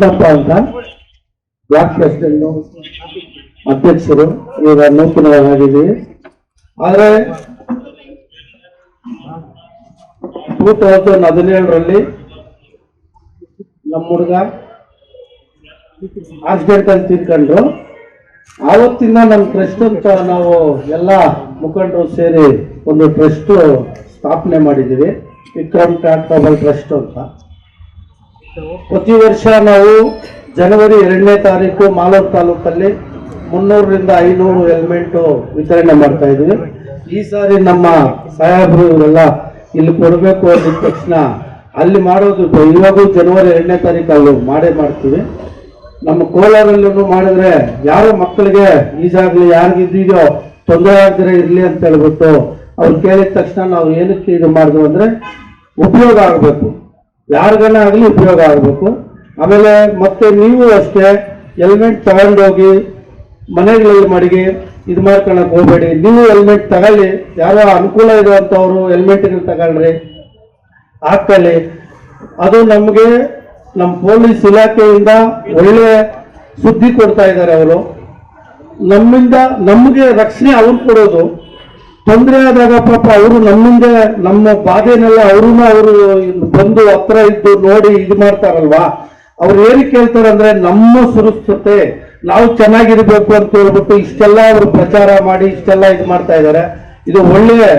ಕೃಷ್ಣಪ್ಪ ಅಂತ. Block president ಅಧ್ಯಕ್ಷರು, ಈಗ ನೂತನವಾಗಿದ್ದೀವಿ. ಆದ್ರೆ ಟೂ ತೌಸಂಡ್ ಹದಿನೇಳರಲ್ಲಿ ನಮ್ಮ ಹುಡುಗ ಆಕ್ಸಿಡೆಂಟ್ ಅಲ್ಲಿ ಆವತ್ತಿನ ನಮ್ಮ ಟ್ರಸ್ಟ್ ಅಂತ ನಾವು ಎಲ್ಲ ಮುಖಂಡರು ಸೇರಿ ಒಂದು ಟ್ರಸ್ಟ್ ಸ್ಥಾಪನೆ ಮಾಡಿದ್ದೀವಿ. ವಿಕ್ರಮ್ ಟ್ರಾಕ್ಟಬಲ್ ಟ್ರಸ್ಟ್ ಅಂತ. ಪ್ರತಿ ವರ್ಷ ನಾವು ಜನವರಿ ಎರಡನೇ ತಾರೀಕು ಮಾಲೂರು ತಾಲೂಕಲ್ಲಿ ಮುನ್ನೂರರಿಂದ ಐನೂರು ಹೆಲ್ಮೆಟು ವಿತರಣೆ ಮಾಡ್ತಾ ಇದ್ದೀವಿ. ಈ ಸಾರಿ ನಮ್ಮ ಸಾಹೇಬರು ಇವರೆಲ್ಲ ಇಲ್ಲಿ ಕೊಡಬೇಕು ಅಂದಿದ ತಕ್ಷಣ ಅಲ್ಲಿ ಮಾಡೋದು ಇವಾಗೂ ಜನವರಿ ಎರಡನೇ ತಾರೀಕು ಅಲ್ಲಿ ಮಾಡೇ ಮಾಡ್ತೀವಿ. ನಮ್ಮ ಕೋಲಾರಲ್ಲೂ ಮಾಡಿದ್ರೆ ಯಾರೋ ಮಕ್ಕಳಿಗೆ ಈಜಾಗಲಿ ಯಾರಿಗಿದ್ದೀಯೋ ತೊಂದರೆ ಆಗದಿರೋ ಇರಲಿ ಅಂತ ಹೇಳ್ಬಿಟ್ಟು ಅವ್ರು ಕೇಳಿದ ತಕ್ಷಣ ನಾವು ಏನಕ್ಕೆ ಇದು ಮಾಡಿದ್ವು ಅಂದ್ರೆ ಉಪಯೋಗ ಆಗಬೇಕು. ಯಾರಿಗನ ಆಗಲಿ ಉಪಯೋಗ ಆಗಬೇಕು. ಆಮೇಲೆ ಮತ್ತೆ ನೀವು ಅಷ್ಟೇ ಹೆಲ್ಮೆಟ್ ತಗೊಂಡೋಗಿ ಮನೆಗಳಲ್ಲಿ ಮಡಿಗೆ ಇದು ಮಾಡ್ಕೊಳಕ್ ಹೋಗ್ಬೇಡಿ. ನೀವು ಹೆಲ್ಮೆಟ್ ತಗೊಳ್ಳಿ. ಯಾರೋ ಅನುಕೂಲ ಇರುವಂತವ್ರು ಹೆಲ್ಮೆಟ್ ತಗೊಳ್ರಿ. ಹಾಕೊಳ್ಳಿ ಅದು ನಮಗೆ ನಮ್ಮ ಪೊಲೀಸ್ ಇಲಾಖೆಯಿಂದ ಒಳ್ಳೆ ಸುದ್ದಿ ಕೊಡ್ತಾ ಇದ್ದಾರೆ ಅವರು. ನಮ್ಮಿಂದ ನಮಗೆ ರಕ್ಷಣೆ ಅವ್ರು ಕೊಡೋದು. ತೊಂದರೆ ಆದಾಗ ಪಾಪ ಅವರು ನಮ್ಮಿಂದ ನಮ್ಮ ಬಾಧೆನೆಲ್ಲ ಅವರು ಅವರು ಬಂದು ಹತ್ರ ಇದ್ದು ನೋಡಿ ಇದು ಮಾಡ್ತಾರಲ್ವಾ? ಅವ್ರು ಏನಕ್ಕೆ ಕೇಳ್ತಾರೆ ಅಂದ್ರೆ ನಮ್ಮ ಸುರಕ್ಷತೆ, ನಾವು ಚೆನ್ನಾಗಿರ್ಬೇಕು ಅಂತ ಹೇಳ್ಬಿಟ್ಟು ಇಷ್ಟೆಲ್ಲ ಅವರು ಪ್ರಚಾರ ಮಾಡಿ ಇಷ್ಟೆಲ್ಲ ಇದು ಮಾಡ್ತಾ ಇದ್ದಾರೆ ಇದು ಒಳ್ಳೆ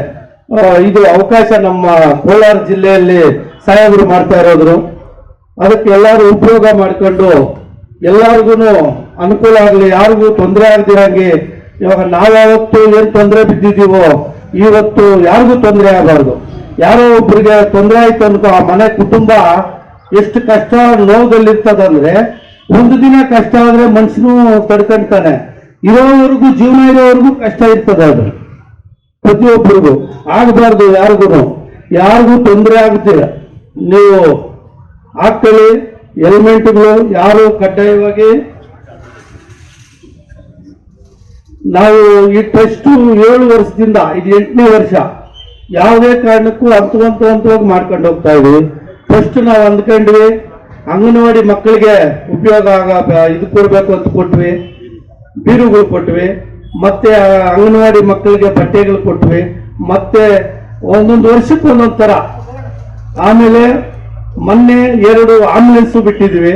ಇದು ಅವಕಾಶ ನಮ್ಮ ಕೋಲಾರ ಜಿಲ್ಲೆಯಲ್ಲಿ ಸಾಹೇಬರು ಮಾಡ್ತಾ ಇರೋದ್ರು. ಅದಕ್ಕೆ ಎಲ್ಲರೂ ಉಪಯೋಗ ಮಾಡಿಕೊಂಡು ಎಲ್ಲರಿಗೂ ಅನುಕೂಲ ಆಗಲಿ, ಯಾರಿಗೂ ತೊಂದರೆ ಆಗದಿರಂಗೆ ಇವಾಗ ನಾವ್ಯಾವತ್ತು ಏನ್ ತೊಂದರೆ ಬಿದ್ದಿದ್ದೀವೋ, ಇವತ್ತು ಯಾರಿಗೂ ತೊಂದರೆ ಆಗಬಾರ್ದು. ಯಾರೋ ಒಬ್ಬರಿಗೆ ತೊಂದರೆ ಆಯ್ತು ಅನ್ಕೋ, ಆ ಮನೆ ಕುಟುಂಬ ಎಷ್ಟು ಕಷ್ಟ ನೋವುದಲ್ಲಿರ್ತದಂದ್ರೆ, ಒಂದು ದಿನ ಕಷ್ಟ ಆದ್ರೆ ಮನುಷ್ಯನು ತಡ್ಕೊಂತಾನೆ. ಇರೋವರೆಗೂ, ಜೀವನ ಇರೋವರೆಗೂ ಕಷ್ಟ ಇರ್ತದೆ ಅದು. ಪ್ರತಿಯೊಬ್ಬರಿಗೂ ಆಗಬಾರ್ದು ಯಾರಿಗೂ ಯಾರಿಗೂ ತೊಂದರೆ ಆಗುತ್ತೆ ನೀವು ಹಾಕೊಳ್ಳಿ ಎಲಿಮೆಂಟ್ಗಳು ಯಾರು ಕಡ್ಡಾಯವಾಗಿ ನಾವು ಈ ಟ್ರಸ್ಟು ಏಳು ವರ್ಷದಿಂದ, ಇದು ಎಂಟನೇ ವರ್ಷ. ಯಾವುದೇ ಕಾರಣಕ್ಕೂ ಹಂತವಂತ ಹಂತ ಹಂತವಾಗಿ ಮಾಡ್ಕೊಂಡು ಹೋಗ್ತಾ ಇದ್ವಿ ಫಸ್ಟ್ ನಾವು ಅಂದ್ಕೊಂಡ್ವಿ, ಅಂಗನವಾಡಿ ಮಕ್ಕಳಿಗೆ ಉಪಯೋಗ ಆಗ ಇದು ಕೊಡ್ಬೇಕು ಅಂತ ಕೊಟ್ವಿ. ಬೀರುಗಳು ಕೊಟ್ವಿ. ಮತ್ತೆ ಅಂಗನವಾಡಿ ಮಕ್ಕಳಿಗೆ ಬಟ್ಟೆಗಳು ಕೊಟ್ವಿ. ಮತ್ತೆ ಒಂದೊಂದು ವರ್ಷಕ್ಕೆ ಒಂದೊಂದು ಥರ. ಆಮೇಲೆ ಮೊನ್ನೆ ಎರಡು ಆಂಬುಲೆನ್ಸ್ ಬಿಟ್ಟಿದ್ವಿ.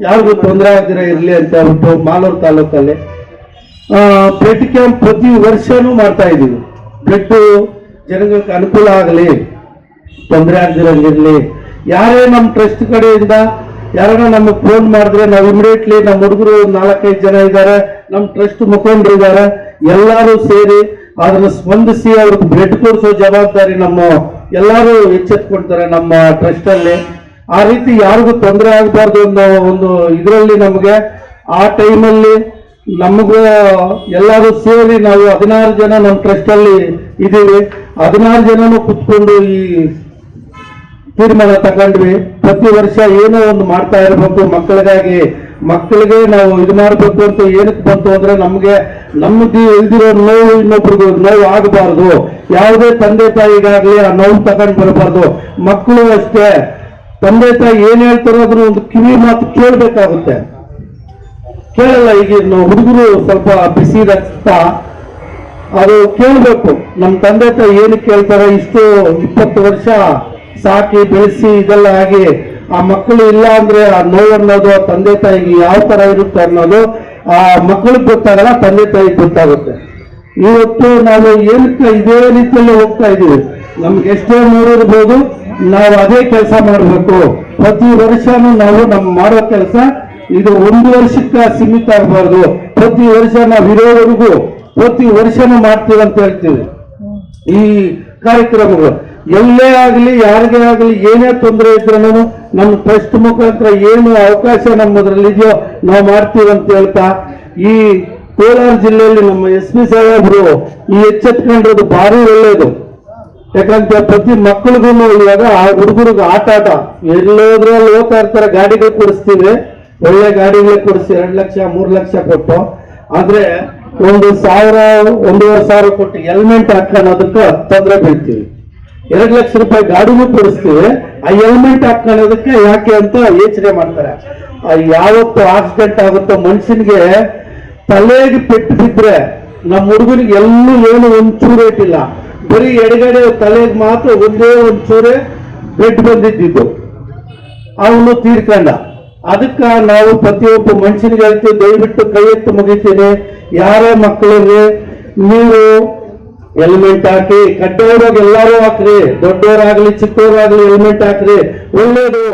ಯಾರಿಗೂ ತೊಂದರೆ ಆಗದಿರ ಇರಲಿ ಅಂತ ಹೇಳ್ಬಿಟ್ಟು ಮಾಲೂರು ತಾಲೂಕಲ್ಲಿ. ಬ್ಲಡ್ ಕ್ಯಾಂಪ್ ಪ್ರತಿ ವರ್ಷನೂ ಮಾಡ್ತಾ ಇದ್ದೀವಿ. ಬ್ಲಡ್ ಜನಗಳಿಗೆ ಅನುಕೂಲ ಆಗಲಿ, ತೊಂದರೆ ಆಗದಿರಂಗಿರಲಿ ಯಾರೇ ನಮ್ಮ ಟ್ರಸ್ಟ್ ಕಡೆಯಿಂದ ಯಾರನ್ನ ನಮಗೆ ಫೋನ್ ಮಾಡಿದ್ರೆ ನಾವು ಇಮಿಡಿಯೇಟ್ಲಿ ನಮ್ಮ ಹುಡುಗರು ನಾಲ್ಕೈದು ಜನ ಇದ್ದಾರೆ ನಮ್ಮ ಟ್ರಸ್ಟ್ ಮುಖಂಡರು ಇದ್ದಾರೆ ಎಲ್ಲರೂ ಸೇರಿ ಅದನ್ನು ಸ್ಪಂದಿಸಿ ಅವ್ರಿಗೆ ಬ್ಲಡ್ ಕೊಡಿಸೋ ಜವಾಬ್ದಾರಿ ನಮ್ಮ ಎಲ್ಲರೂ ಎಚ್ಚೆತ್ಕೊಳ್ತಾರೆ ನಮ್ಮ ಟ್ರಸ್ಟ್ ಅಲ್ಲಿ. ಆ ರೀತಿ ಯಾರಿಗೂ ತೊಂದರೆ ಆಗಬಾರ್ದು ಅನ್ನೋ ಒಂದು ಇದರಲ್ಲಿ ನಮಗೆ, ಆ ಟೈಮಲ್ಲಿ ನಮಗೂ ಎಲ್ಲರೂ ಸೇರಿ ನಾವು ಹದಿನಾರು ಜನ ನಮ್ಮ ಟ್ರಸ್ಟ್ ಅಲ್ಲಿ ಇದ್ದೀವಿ. ಹದಿನಾರು ಜನನು ಕುತ್ಕೊಂಡು ಈ ತೀರ್ಮಾನ ತಗೊಂಡ್ವಿ. ಪ್ರತಿ ವರ್ಷ ಏನೋ ಒಂದು ಮಾಡ್ತಾ ಇರಬೇಕು ಮಕ್ಕಳಿಗಾಗಿ. ಮಕ್ಕಳಿಗೆ ನಾವು ಇದು ಮಾಡಬೇಕು ಅಂತ ಏನಕ್ಕೆ ಬಂತು ಅಂದ್ರೆ ನಮಗೆ ನಮ್ಗೆ ಇಲ್ದಿರೋ ನೋವು ಇನ್ನೊಬ್ರಿಗೂ ನೋವು ಆಗಬಾರ್ದು. ಯಾವುದೇ ತಂದೆ ತಾಯಿಗಾಗಲಿ ಆ ನೋವು ತಗೊಂಡು ಬರಬಾರ್ದು. ಮಕ್ಕಳು ಅಷ್ಟೇ. ತಂದೆ ತಾಯಿ ಏನು ಹೇಳ್ತಾರೋ ಅದನ್ನ ಒಂದು ಕಿವಿ ಮಾತು ಕೇಳ್ಬೇಕಾಗುತ್ತೆ. ಕೇಳಲ್ಲ ಈಗ ಹುಡುಗರು ಸ್ವಲ್ಪ ಬಿಸಿ ರಕ್ತ ಅದು ಕೇಳಬೇಕು. ನಮ್ಮ ತಂದೆ ತಾಯಿ ಏನು ಕೇಳ್ತಾರೆ ಇಷ್ಟು ಇಪ್ಪತ್ತು ವರ್ಷ ಸಾಕಿ ಬೆಳೆಸಿ ಇದೆಲ್ಲ ಆಗಿ ಆ ಮಕ್ಕಳು ಇಲ್ಲ ಅಂದ್ರೆ ಆ ನೋವು ಅನ್ನೋದು ಆ ತಂದೆ ತಾಯಿಗೆ ಯಾವ ತರ ಇರುತ್ತೆ ಅನ್ನೋದು ಆ ಮಕ್ಕಳಿಗೆ ಗೊತ್ತಾಗಲ್ಲ, ತಂದೆ ತಾಯಿಗೆ ಗೊತ್ತಾಗುತ್ತೆ. ಇವತ್ತು ನಾವು ಏನಕ್ಕೆ ಇದೇ ರೀತಿಯಲ್ಲಿ ಹೋಗ್ತಾ ಇದೀವಿ ನಮ್ಗೆ ಎಷ್ಟೇ ನೋಡಿರ್ಬೋದು ನಾವು ಅದೇ ಕೆಲಸ ಮಾಡಬೇಕು. ಪ್ರತಿ ವರ್ಷನೂ ನಾವು ನಮ್ಮ ಮಾಡೋ ಕೆಲಸ ಇದು ಒಂದು ವರ್ಷಕ್ಕೆ ಸೀಮಿತ ಆಗಬಾರ್ದು. ಪ್ರತಿ ವರ್ಷ ನಾವು ಇರೋವರೆಗೂ ಪ್ರತಿ ವರ್ಷನೂ ಮಾಡ್ತೀವಿ ಅಂತ ಹೇಳ್ತೀವಿ. ಈ ಕಾರ್ಯಕ್ರಮಗಳು. ಎಲ್ಲೇ ಆಗಲಿ, ಯಾರಿಗೇ ಆಗಲಿ, ಏನೇ ತೊಂದರೆ ಇದ್ರೂ ನಮ್ಮ ಟ್ರಸ್ಟ್ ಮುಖಾಂತರ ಏನು ಅವಕಾಶ ನಮ್ಮದ್ರಲ್ಲಿ ಇದೆಯೋ ನಾವು ಮಾಡ್ತೀವಿ ಅಂತ ಹೇಳ್ತಾ, ಈ ಕೋಲಾರ ಜಿಲ್ಲೆಯಲ್ಲಿ ನಮ್ಮ ಎಸ್ ಪಿ ಸಾಹೇಬರು ಈ ಎಚ್ಚೆತ್ಕೊಂಡಿರೋದು ಭಾರಿ ಒಳ್ಳೆಯದು ಯಾಕಂತ ಪ್ರತಿ ಮಕ್ಕಳಿಗೂ ಇವಾಗ ಆ ಹುಡುಗರಿಗೆ ಆಟ ಆಟ. ಎಲ್ಲೋದ್ರೂ ಅಲ್ಲಿ ಹೋಗ್ತಾ ಇರ್ತಾರೆ, ಗಾಡಿಗಳು ಕೊಡಿಸ್ತೀವಿ ಒಳ್ಳೆ ಗಾಡಿಗಳೇ ಕೊಡಿಸಿ ಎರಡು ಲಕ್ಷ, ಮೂರು ಲಕ್ಷ ಕೊಟ್ಟು, ಆದ್ರೆ ಒಂದು ಸಾವಿರ, ಒಂದೂವರೆ ಸಾವಿರ ಕೊಟ್ಟು ಹೆಲ್ಮೆಟ್ ಹಾಕೊಳ್ಳೋದಕ್ಕೆ ತೊಂದರೆ ಬೀಳ್ತೀವಿ. ಎರಡು ಲಕ್ಷ ರೂಪಾಯಿ ಗಾಡಿನೂ ಕೊಡಿಸ್ತೀವಿ, ಆ ಹೆಲ್ಮೆಟ್ ಹಾಕೊಳ್ಳೋದಕ್ಕೆ ಯಾಕೆ ಅಂತ ಯೋಚನೆ ಮಾಡ್ತಾರೆ. ಯಾವತ್ತು ಆಕ್ಸಿಡೆಂಟ್ ಆಗುತ್ತೋ ಮನುಷ್ಯನಿಗೆ ತಲೆಗೆ ಪೆಟ್ಟು ಬಿದ್ರೆ ನಮ್ಮ ಹುಡುಗನಿಗೆ ಎಲ್ಲೂ ಏನು ಒಂಚೂರು ಇಟ್ಟಿಲ್ಲ. ಬರೀ ಎಡಗಡೆ ತಲೆಗೆ ಮಾತ್ರ ಒಂದೇ ಒಂಚೂರೇ ಬೆಡ್ ಬಂದಿದ್ದು ಅವನು ತೀರ್ಕೊಂಡ. ಅದಕ್ಕ ನಾವು ಪ್ರತಿಯೊಬ್ಬ ಮನುಷ್ಯನಿಗೆ ಹೇಳ್ತೀವಿ ದಯವಿಟ್ಟು ಕೈ ಎತ್ತು ಮುಗಿತೀನಿ ಯಾರೇ ಮಕ್ಕಳಿಗೆ ನೀವು ಹೆಲ್ಮೆಟ್ ಹಾಕಿ ಕಡ್ಡಾಯವಾಗಿ ಎಲ್ಲರೂ ಹಾಕ್ರಿ. ದೊಡ್ಡವರಾಗ್ಲಿ ಚಿಕ್ಕವರಾಗ್ಲಿ ಹೆಲ್ಮೆಟ್ ಹಾಕ್ರಿ. ಒಳ್ಳೇದು.